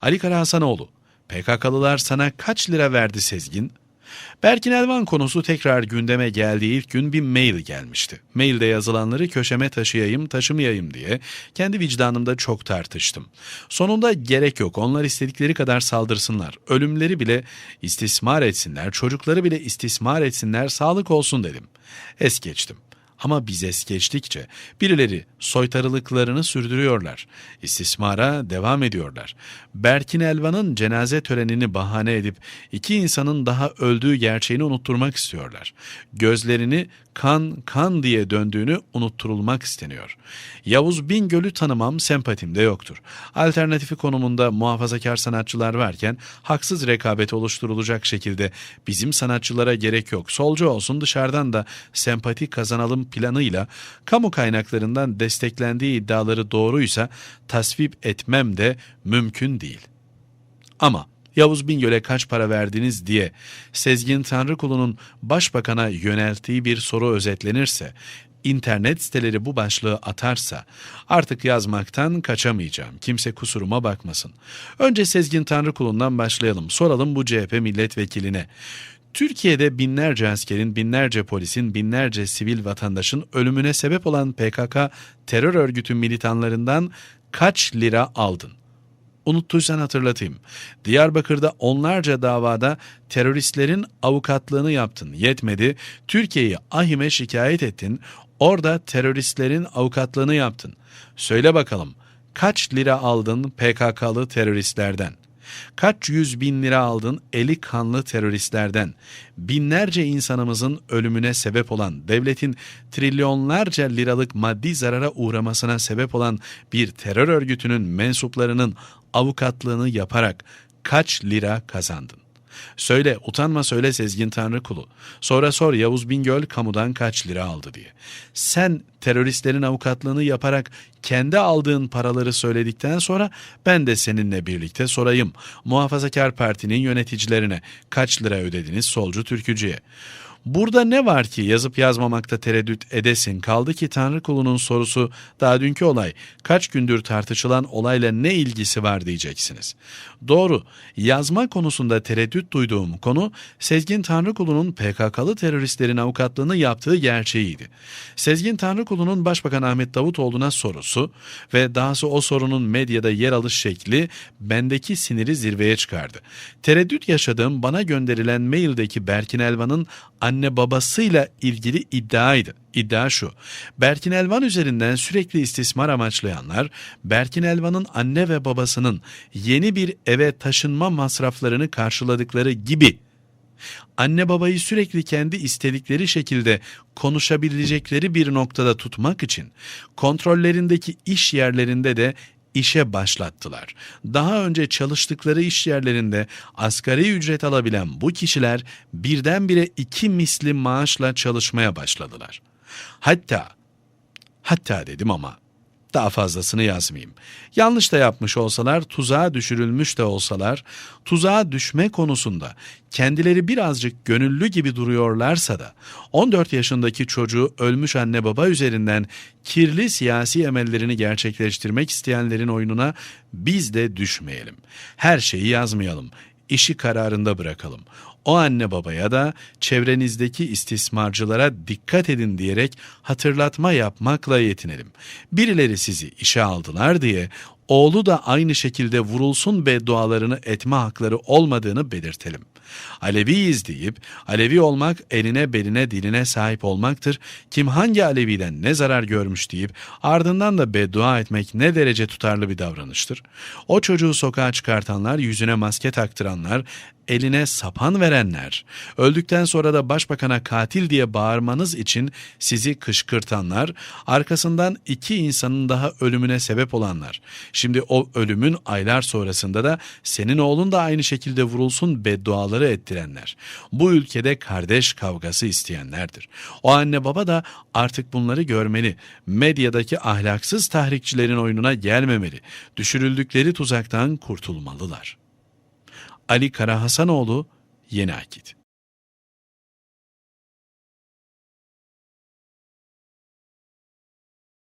Ali Kara Hasanoğlu, PKK'lılar sana kaç lira verdi Sezgin? Berkin Elvan konusu tekrar gündeme geldiği ilk gün bir mail gelmişti. Mailde yazılanları köşeme taşıyayım, taşımayayım diye kendi vicdanımda çok tartıştım. Sonunda gerek yok, onlar istedikleri kadar saldırsınlar. Ölümleri bile istismar etsinler, çocukları bile istismar etsinler, sağlık olsun dedim. Es geçtim. Ama biz es geçtikçe birileri soytarılıklarını sürdürüyorlar. İstismara devam ediyorlar. Berkin Elvan'ın cenaze törenini bahane edip iki insanın daha öldüğü gerçeğini unutturmak istiyorlar. Gözlerini kan kan diye döndüğünü unutturulmak isteniyor. Yavuz Bingöl'ü tanımam sempatimde yoktur. Alternatifi konumunda muhafazakar sanatçılar varken haksız rekabet oluşturulacak şekilde bizim sanatçılara gerek yok. Solcu olsun dışarıdan da sempati kazanalım planıyla kamu kaynaklarından desteklendiği iddiaları doğruysa tasvip etmem de mümkün değil. Ama Yavuz Bingöl'e kaç para verdiniz diye Sezgin Tanrıkulu'nun başbakana yönelttiği bir soru özetlenirse, internet siteleri bu başlığı atarsa artık yazmaktan kaçamayacağım. Kimse kusuruma bakmasın. Önce Sezgin Tanrıkulu'ndan başlayalım. Soralım bu CHP milletvekiline. Türkiye'de binlerce askerin, binlerce polisin, binlerce sivil vatandaşın ölümüne sebep olan PKK terör örgütü militanlarından kaç lira aldın? Unuttuysan hatırlatayım. Diyarbakır'da onlarca davada teröristlerin avukatlığını yaptın. Yetmedi. Türkiye'yi ahime şikayet ettin. Orada teröristlerin avukatlığını yaptın. Söyle bakalım kaç lira aldın PKK'lı teröristlerden? Kaç yüz bin lira aldın eli kanlı teröristlerden? Binlerce insanımızın ölümüne sebep olan, devletin trilyonlarca liralık maddi zarara uğramasına sebep olan bir terör örgütünün mensuplarının avukatlığını yaparak kaç lira kazandın? Söyle, utanma söyle Sezgin Tanrı kulu. Sonra sor Yavuz Bingöl kamudan kaç lira aldı diye. Sen teröristlerin avukatlığını yaparak kendi aldığın paraları söyledikten sonra ben de seninle birlikte sorayım. Muhafazakar Parti'nin yöneticilerine kaç lira ödediniz solcu türkücüye? Burada ne var ki yazıp yazmamakta tereddüt edesin kaldı ki Tanrı kulunun sorusu daha dünkü olay kaç gündür tartışılan olayla ne ilgisi var diyeceksiniz. Doğru yazma konusunda tereddüt duyduğum konu Sezgin Tanrı kulunun PKK'lı teröristlerin avukatlığını yaptığı gerçeğiydi. Sezgin Tanrı kulunun Başbakan Ahmet Davutoğlu'na sorusu ve dahası o sorunun medyada yer alış şekli bendeki siniri zirveye çıkardı. Tereddüt yaşadığım bana gönderilen maildeki Berkin Elvan'ın anne babasıyla ilgili iddiaydı. İddia şu, Berkin Elvan üzerinden sürekli istismar amaçlayanlar, Berkin Elvan'ın anne ve babasının yeni bir eve taşınma masraflarını karşıladıkları gibi, anne babayı sürekli kendi istedikleri şekilde konuşabilecekleri bir noktada tutmak için, kontrollerindeki iş yerlerinde de işe başlattılar. Daha önce çalıştıkları iş yerlerinde asgari ücret alabilen bu kişiler birdenbire iki misli maaşla çalışmaya başladılar. Hatta, hatta dedim ama daha fazlasını yazmayayım. Yanlış da yapmış olsalar, tuzağa düşürülmüş de olsalar, tuzağa düşme konusunda kendileri birazcık gönüllü gibi duruyorlarsa da 14 yaşındaki çocuğu ölmüş anne baba üzerinden kirli siyasi emellerini gerçekleştirmek isteyenlerin oyununa biz de düşmeyelim. Her şeyi yazmayalım işi kararında bırakalım. O anne babaya da çevrenizdeki istismarcılara dikkat edin diyerek hatırlatma yapmakla yetinelim. Birileri sizi işe aldılar diye oğlu da aynı şekilde vurulsun beddualarını etme hakları olmadığını belirtelim. Aleviyiz deyip Alevi olmak eline beline diline sahip olmaktır. Kim hangi Alevi'den ne zarar görmüş deyip ardından da beddua etmek ne derece tutarlı bir davranıştır. O çocuğu sokağa çıkartanlar, yüzüne maske taktıranlar, eline sapan verenler, öldükten sonra da başbakana katil diye bağırmanız için sizi kışkırtanlar, arkasından iki insanın daha ölümüne sebep olanlar. Şimdi o ölümün aylar sonrasında da senin oğlun da aynı şekilde vurulsun bedduaları ettirenler. Bu ülkede kardeş kavgası isteyenlerdir. O anne baba da artık bunları görmeli. Medyadaki ahlaksız tahrikçilerin oyununa gelmemeli. Düşürüldükleri tuzaktan kurtulmalılar.'' Ali Karahasanoğlu Yeni Akit